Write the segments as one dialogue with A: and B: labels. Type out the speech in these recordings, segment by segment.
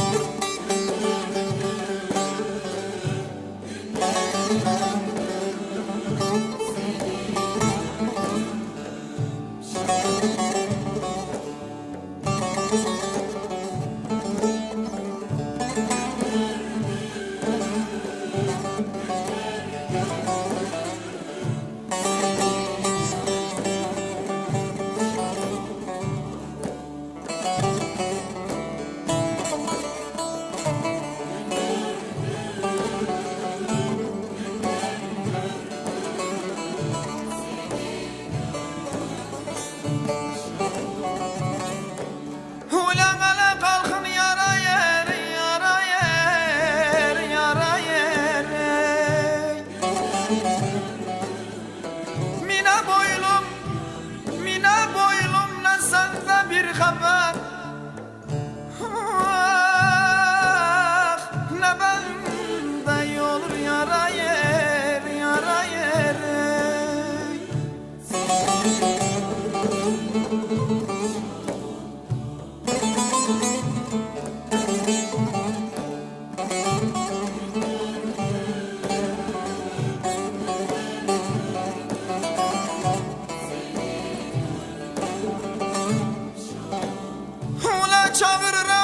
A: Thank you.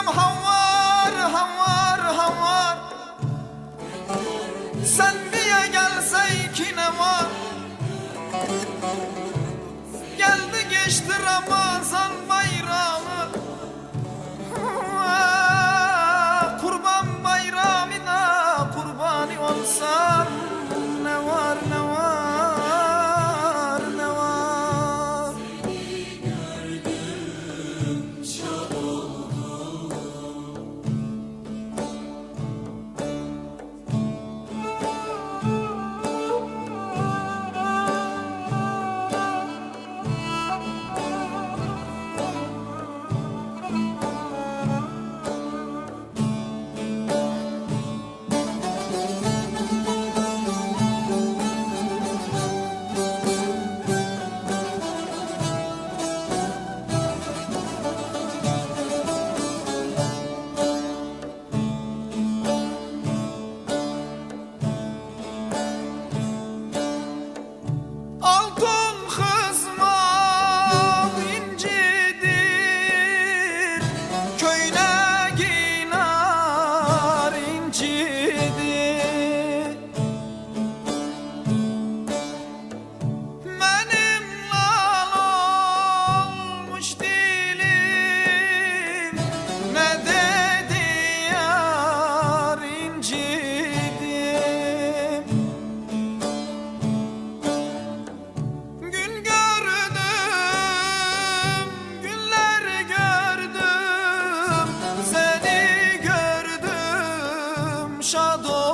A: Çağırırım havar havar havar Sen diye gelse ki ne var? Geldi geçti Ramazan bayramı. Kurban bayramına kurbani olsa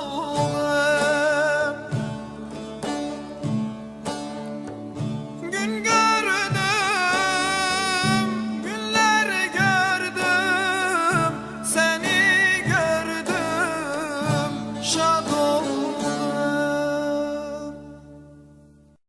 A: Oh.